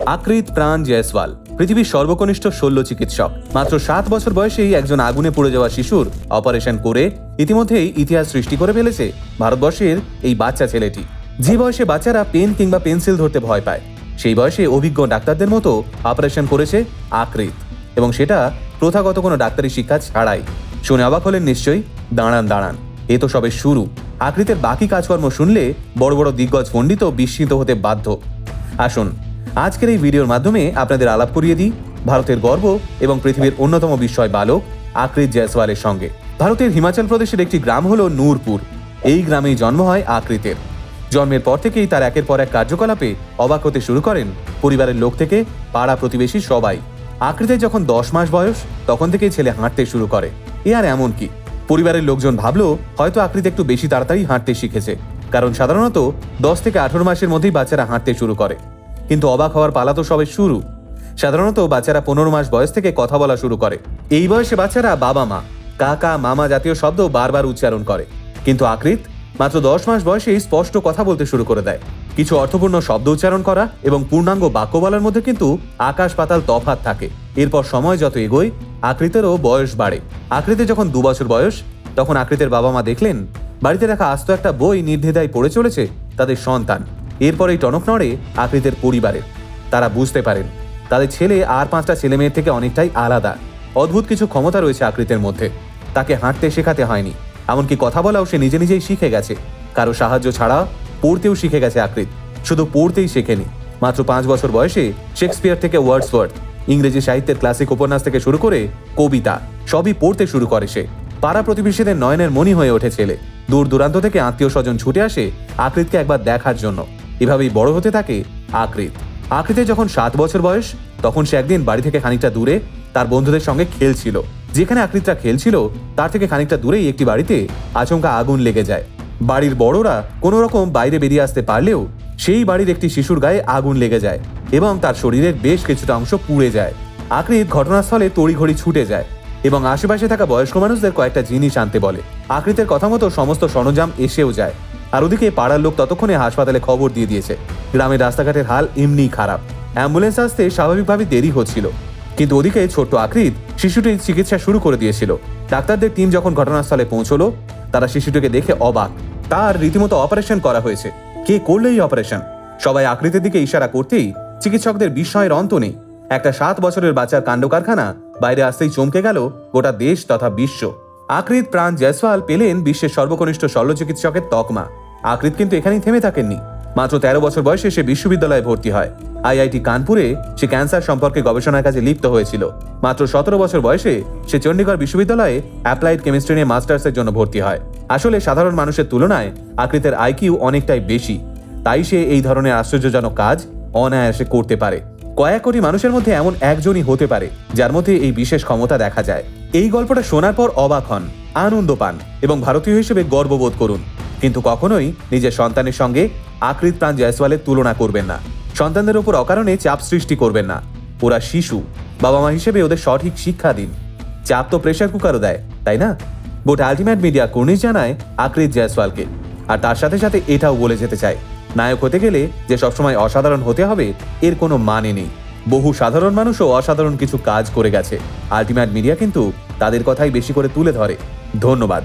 আকৃত প্রাণ জয়সওয়াল, পৃথিবীর সর্বকনিষ্ঠ শল্য চিকিৎসক। মাত্র সাত বছর বয়সেই একজন আগুনে পুড়ে যাওয়া শিশুর অপারেশন করে ইতিমধ্যেই ইতিহাস সৃষ্টি করে ফেলেছে ভারতবর্ষের এই বাচ্চা ছেলেটি। যে বয়সে বাচ্চারা পেন কিংবা পেন্সিল ধরতে ভয় পায়, সেই বয়সে অভিজ্ঞ ডাক্তারদের মতো অপারেশন করেছে আকৃত। এবং সেটা প্রথাগত কোনো ডাক্তারি শিক্ষা ছাড়াই। শুনে অবাক হলেন নিশ্চয়ই দাঁড়ান দাঁড়ান। এ তো সবে শুরু। আকৃতের বাকি কাজকর্ম শুনলে বড় বড় দিগ্গজ পণ্ডিত বিস্মিত হতে বাধ্য। আসুন আজকের এই ভিডিওর মাধ্যমে আপনাদের আলাপ করিয়ে দিই ভারতের গর্ব এবং পৃথিবীর অন্যতম বিস্ময় বালক আকৃত জয়সওয়ালের সঙ্গে। ভারতের হিমাচল প্রদেশের একটি গ্রাম হল নূরপুর। এই গ্রামেই জন্ম হয় আকৃতের। জন্মের পর থেকেই তার একের পর এক কার্যকলাপে অবাক হতে শুরু করেন পরিবারের লোক থেকে পাড়া প্রতিবেশী সবাই। আকৃতের যখন দশ মাস বয়স, তখন থেকেই ছেলে হাঁটতে শুরু করে। এ আর এমন কি? পরিবারের লোকজন ভাবলো, হয়তো আকৃতি একটু বেশি তাড়াতাড়ি হাঁটতে শিখেছে। কারণ সাধারণত দশ থেকে আঠারো মাসের মধ্যেই বাচ্চারা হাঁটতে শুরু করে। কিন্তু অবাক হওয়ার পালা তো সবে শুরু। সাধারণত বাচ্চারা পনেরো মাস বয়স থেকে কথা বলা শুরু করে। এই বয়সে বাচ্চারা বাবা মা, কাকা, মামা জাতীয় শব্দ বারবার উচ্চারণ করে। কিন্তু আকৃত মাত্র দশ মাস বয়সেই স্পষ্ট কথা বলতে শুরু করে দেয়। কিছু অর্থপূর্ণ শব্দ উচ্চারণ করা এবং পূর্ণাঙ্গ বাক্য বলার মধ্যে কিন্তু আকাশ পাতাল তফাৎ থাকে। এরপর সময় যত এগোয়, আকৃতেরও বয়স বাড়ে। আকৃতের যখন দু বছর বয়স, তখন আকৃতের বাবা মা দেখলেন, বাড়িতে রাখা আস্ত একটা বই নির্দ্বিধায় পড়ে চলেছে, তাদের সন্তান। এরপরেই টনক নড়ে আকৃতের পরিবারের তারা বুঝতে পারেন, তাদের ছেলে আর পাঁচটা ছেলে মেয়ের থেকে অনেকটাই আলাদা। অদ্ভুত কিছু ক্ষমতা রয়েছে আকৃতের মধ্যে। তাকে হাঁটতে শেখাতে হয়নি। এমনকি কথা বলাও সে নিজে নিজেই শিখে গেছে। কারও সাহায্য ছাড়া পড়তেও শিখে গেছে আকৃত। শুধু পড়তেই শেখেনি। মাত্র পাঁচ বছর বয়সে শেক্সপিয়ার থেকে ওয়ার্ডসওয়ার্থ ইংরেজি সাহিত্যের ক্লাসিক উপন্যাস থেকে শুরু করে কবিতা, সবই পড়তে শুরু করে সে। পাড়া প্রতিবেশীদের নয়নের মণি হয়ে ওঠে ছেলে। দূর দূরান্ত থেকে আত্মীয় স্বজন ছুটে আসে আকৃতকে একবার দেখার জন্য। এভাবেই বড় হতে থাকে আকৃত। আকৃতের যখন সাত বছর বয়স, তখন সে একদিন বাড়ি থেকে খানিকটা দূরে তার বন্ধুদের সঙ্গে খেলছিল। যেখানে আকৃতটা খেলছিল, তার থেকে খানিকটা দূরেই একটি বাড়িতে আচমকা আগুন লেগে যায়। বাড়ির বড়রা কোনো রকম বাইরে বেরিয়ে আসতে পারলেও সেই বাড়ির একটি শিশুর গায়ে আগুন লেগে যায় এবং তার শরীরের বেশ কিছুটা অংশ পুড়ে যায়। আকৃত ঘটনাস্থলে তড়িঘড়ি ছুটে যায় এবং আশেপাশে থাকা বয়স্ক মানুষদের কয়েকটা জিনিস আনতে বলে। আকৃতের কথা মতো সমস্ত সরঞ্জাম এসেও যায়। আর ওদিকে পাড়ার লোক ততক্ষণে হাসপাতালে খবর দিয়ে দিয়েছে। গ্রামের রাস্তাঘাটের হাল এমনিই খারাপ। অ্যাম্বুলেন্স আসতে স্বাভাবিকভাবে দেরি হচ্ছিল। কিন্তু ওদিকে ছোট্ট আকৃত শিশুটির চিকিৎসা শুরু করে দিয়েছিল। ডাক্তারদের টিম যখন ঘটনাস্থলে পৌঁছলো, তারা শিশুটিকে দেখে অবাক। তার রীতিমতো অপারেশন করা হয়েছে। কে করল এই অপারেশন? সবাই আকৃতির দিকে ইশারা করতেই চিকিৎসকদের বিস্ময়ের অন্ত নেই। একটা সাত বছরের বাচ্চার কাণ্ড কারখানা বাইরে আসতেই চমকে গেল গোটা দেশ তথা বিশ্ব। আকৃত প্রাণ জয়সওয়াল পেলেন বিশ্বের সর্বকনিষ্ঠ শল্য চিকিৎসকের তকমা। আকৃত কিন্তু এখানেই থেমে থাকেননি। মাত্র তেরো বছর বয়সে সে বিশ্ববিদ্যালয়ে ভর্তি হয়। আইআইটি কানপুরে সে ক্যান্সার সম্পর্কে গবেষণার কাজে লিপ্ত হয়েছিল। মাত্র সতেরো বছর বয়সে সে চণ্ডীগড় বিশ্ববিদ্যালয়ে অ্যাপ্লাইড কেমিস্ট্রি নিয়ে মাস্টার্সের জন্য ভর্তি হয়। আসলে সাধারণ মানুষের তুলনায় আকৃতের আইকিউ অনেকটাই বেশি। তাই সে এই ধরনের আশ্চর্যজনক কাজ অনায়াসে করতে পারে। কয়েক কোটি মানুষের মধ্যে এমন একজনই হতে পারে, যার মধ্যে এই বিশেষ ক্ষমতা দেখা যায়। এই গল্পটা শোনার পর অবাক হন, আনন্দ পান এবং ভারতীয় হিসেবে গর্ববোধ করুন। কিন্তু কখনোই নিজের সন্তানের সঙ্গে আকৃত প্রাণ জয়সওয়ালের তুলনা করবেন না। সন্তানদের উপর অকারণে চাপ সৃষ্টি করবেন না। ওরা শিশু বাবা মা হিসেবে ওদের সঠিক শিক্ষা দিন। চাপ তো প্রেশার কুকারও দেয়, তাই না? গোটা আলটিমেট মিডিয়া কর্নিশ জানায় আকৃত জয়সওয়ালকে। আর তার সাথে সাথে এটাও বলে যেতে চায়, নায়ক হতে গেলে যে সবসময় অসাধারণ হতে হবে, এর কোনো মানে নেই। বহু সাধারণ মানুষও অসাধারণ কিছু কাজ করে গেছে। আলটিমেট মিডিয়া কিন্তু তাদের কথাই বেশি করে তুলে ধরে। ধন্যবাদ।